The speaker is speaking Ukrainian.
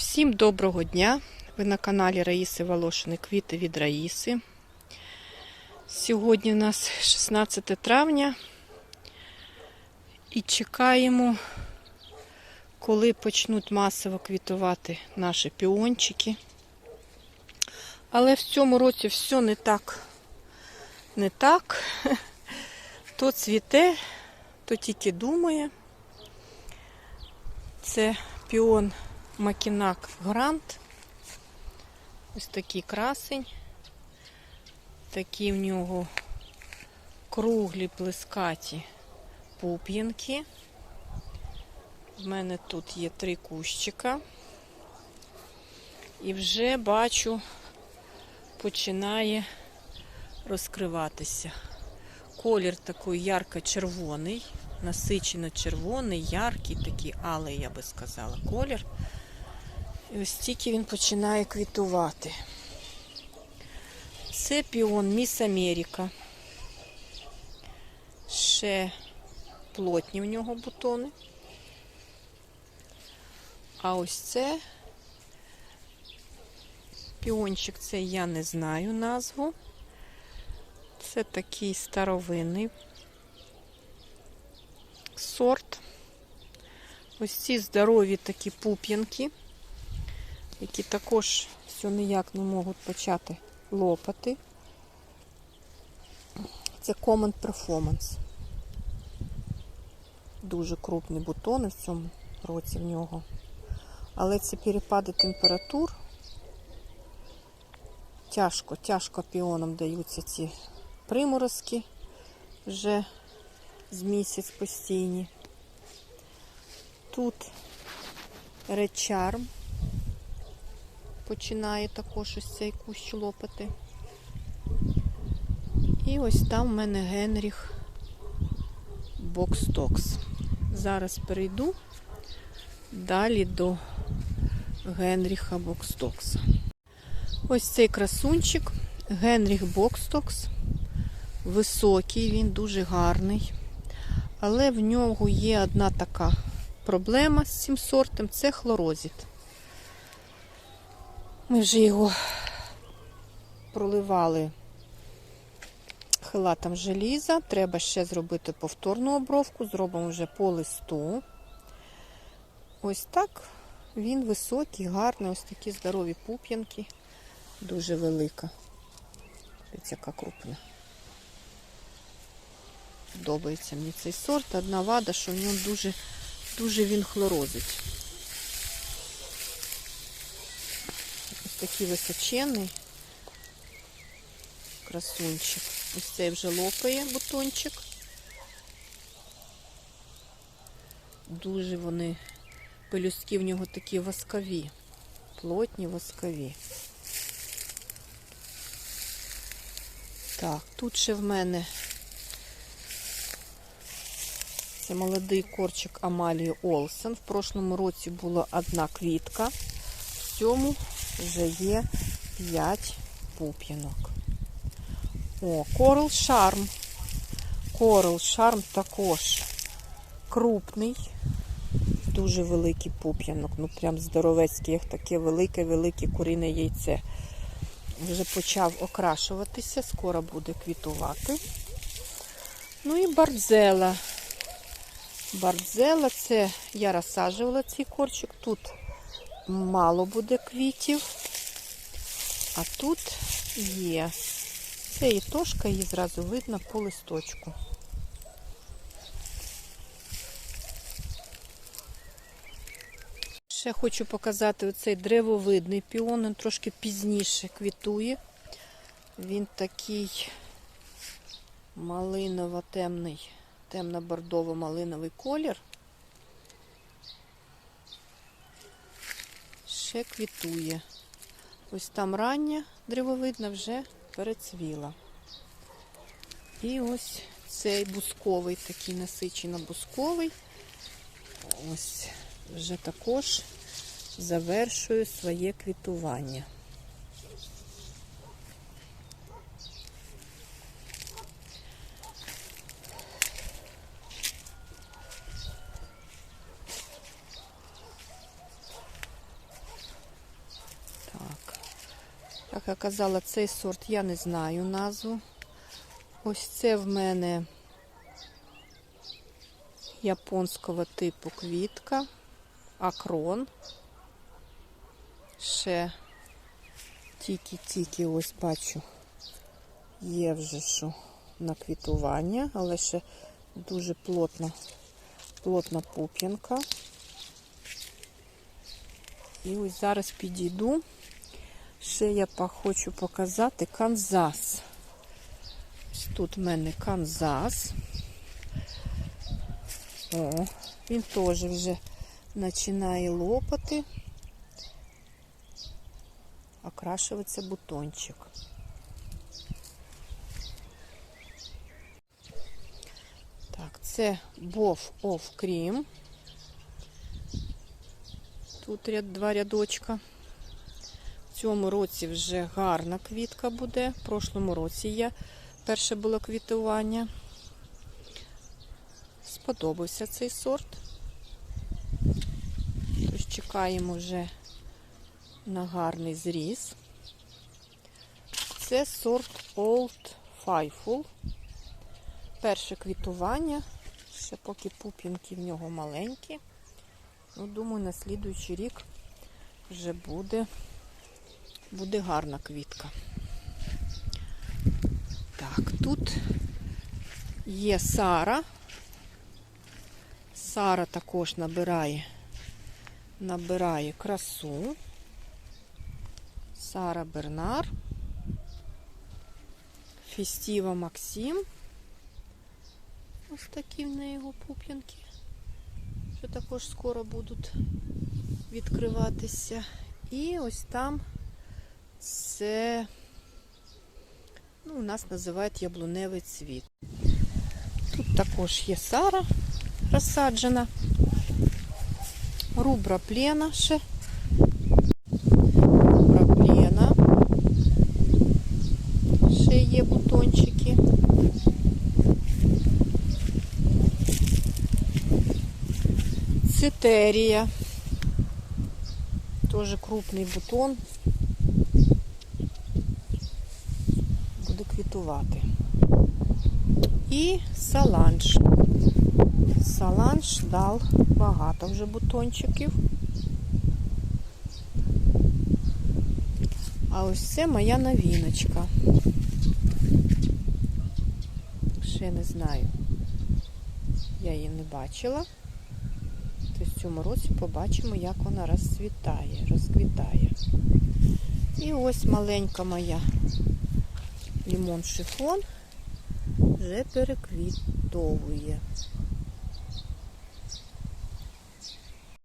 Всім доброго дня! Ви на каналі Раїси Волошини Квіти від Раїси. Сьогодні у нас 16 травня і чекаємо, коли почнуть масово квітувати наші піончики. Але в цьому році все не так. Не так. То цвіте, то тільки думає. Це піон Макінак Грант. Ось такий красень. Такі в нього круглі плескаті пуп'янки. В мене тут є три кущика. І вже бачу, починає розкриватися. Колір такий ярко-червоний, насичено червоний, яркий, такий алий, я би сказала, колір. І ось тільки він починає квітувати. Це піон Міс Америка. Ще плотні в нього бутони. А ось це піончик, це я не знаю назву. Це такий старовинний сорт. Ось ці здорові такі пуп'янки які також все ніяк не можуть почати лопати. Це Common Performance. Дуже крупні бутони в цьому році в нього. Але це перепади температур. Тяжко, тяжко піонам даються ці приморозки вже з місяць постійні. Тут Charm починає також ось цей кущ лопати. І ось там в мене Генріх Бокстокс. Зараз перейду далі до Генріха Бокстокса. Ось цей красунчик Генріх Бокстокс. Високий, він дуже гарний. Але в нього є одна така проблема з цим сортом це хлорозіт. Ми вже його проливали хилатом желіза. Треба ще зробити повторну обровку. Зробимо вже по листу. Ось так він високий, гарний, ось такі здорові пуп'янки. Дуже велика. Ось яка крупна. Подобається мені цей сорт. Одна вада, що в ньому дуже, дуже він хлорозить. Такий височенний красунчик. Ось цей вже лопає бутончик. Дуже вони, пелюстки в нього такі воскові, плотні воскові. Так, тут ще в мене це молодий корчик Амалії Олсен. В прошлому році була одна квітка. В цьому вже є 5 пуп'янок. О, Coral Charm. Coral Charm також крупний, дуже великий пуп'янок. Ну, прям здоровецький, як таке велике-велике курине яйце. Вже почав окрашуватися, скоро буде квітувати. Ну і бардзела. Бардзела це я розсаджувала цей корчик. Тут мало буде квітів, а тут є. Це і тошка, її зразу видно по листочку. Ще хочу показати оцей древовидний піон, він трошки пізніше квітує. Він такий малиново-темний, темно-бордово-малиновий колір. Ще квітує. Ось там рання древовидна вже перецвіла. І ось цей бусковий, такий насичено бусковий. Ось вже також завершує своє квітування. Як я казала, цей сорт я не знаю назву. Ось це в мене японського типу квітка, акрон. Ще тільки-тільки ось бачу, є вже що на квітування, але ще дуже плотна, плотна пуп'янка. І ось зараз підійду. Ще я хочу показати Канзас. Ось тут в мене Канзас. О, він теж вже починає лопати, окрашуватися бутончик. Так, це Бов of Cream. Тут ряд, два рядочка. Цьому році вже гарна квітка буде. В прошлому році є перше було квітування. Сподобався цей сорт. Тож чекаємо вже на гарний зріз. Це сорт Old Faithful. Перше квітування. Ще поки пупінки в нього маленькі. Ну, думаю, на слідуючий рік вже буде, буде гарна квітка. Так, тут є Сара. Сара також набирає, набирає красу. Сара Бернар. Фестіва Максим. Ось такі в неї його пуп'янки що також скоро будуть відкриватися. І ось там це ну, у нас називають яблуневий цвіт. Тут також є Сара розсаджена, рубра плена ще. Рубра плена. Ще є бутончики. Цитерия. Тоже крупний бутон. Буде квітувати. І саланж. Саланж дав багато вже бутончиків. А ось це моя новіночка. Ще не знаю. Я її не бачила. Тобто в цьому році побачимо, як вона розцвітає, розквітає. І ось маленька моя лімон шифон вже переквітовує.